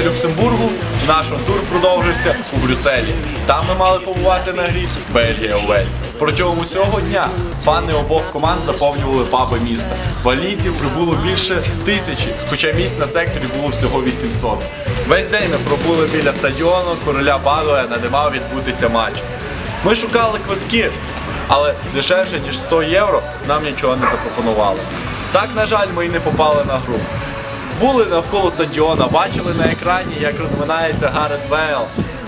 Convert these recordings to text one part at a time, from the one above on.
Люксембургу. Наш тур продовжився у Брюсселі. Там ми мали побувати на грі Бельгія Уельс. Протягом усього дня фани обох команд заповнювали паби міста. Валійців прибуло більше тисячі, хоча місць на секторі було всього 800. Весь день ми пробули біля стадіону короля Балуена, де відбутися матч. Ми шукали квитки, але дешевше ніж 100 євро нам нічого не запропонували. Так, на жаль, ми й не попали на гру. Були навколо стадіона, бачили на екрані, як розминається Гарет Бейл.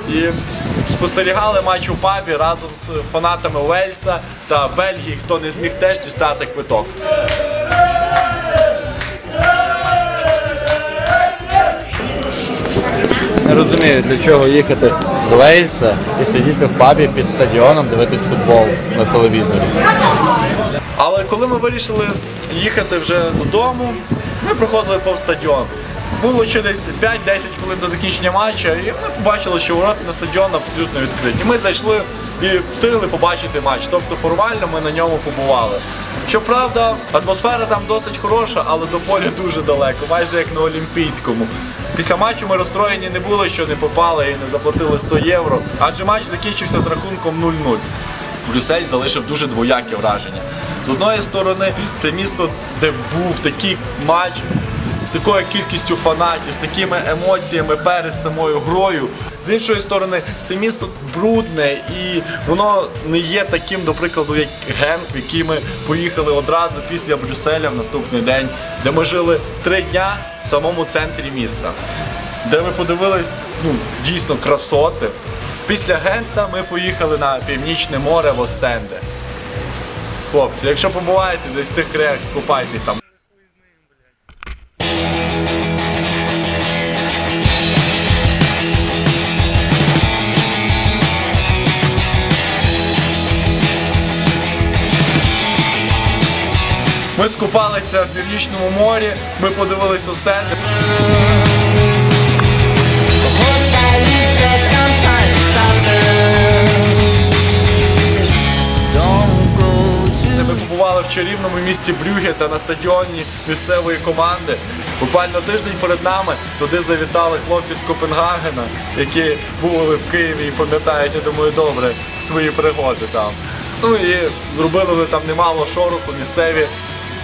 І спостерігали матч у пабі разом з фанатами Уельса та Бельгії, хто не зміг теж дістати квиток. Не розумію, для чого їхати з Вельса і сидіти в пабі під стадіоном, дивитись футбол на телевізорі. Але коли ми вирішили їхати вже додому, ми проходили повз стадіон. Було ще десь 5-10 хвилин до закінчення матчу, і ми побачили, що ворота на стадіон абсолютно відкриті. Ми зайшли і встигли побачити матч. Тобто формально ми на ньому побували. Щоправда, атмосфера там досить хороша, але до поля дуже далеко, майже як на Олімпійському. Після матчу ми розстроєні не були, що не попали і не заплатили 100 євро, адже матч закінчився з рахунком 0-0. Брюссель залишив дуже двояке враження. З одної сторони, це місто, де був такий матч з такою кількістю фанатів, з такими емоціями перед самою грою. З іншої сторони, це місто брудне і воно не є таким, до прикладу, як Генк, в який ми поїхали одразу після Брюсселя в наступний день, де ми жили три дня в самому центрі міста, де ми подивились ну, дійсно красоти. Після Гента ми поїхали на північне море в Остенде. Хлопці, якщо побуваєте десь в тих краях, скупайтесь там. Ми скупалися в північному морі, ми подивились Остенди. Чарівному місті Брюге та на стадіоні місцевої команди. Буквально тиждень перед нами туди завітали хлопці з Копенгагена, які були в Києві і пам'ятають, я думаю, добре свої пригоди там. Ну і зробили там немало шороху. Місцеві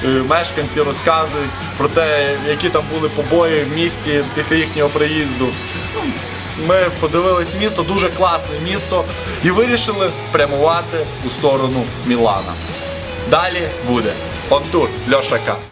е, мешканці розказують про те, які там були побої в місті після їхнього приїзду. Ну, Ми подивились місто, дуже класне місто, і вирішили прямувати у сторону Мілана. Далі буде Онтур Льошака.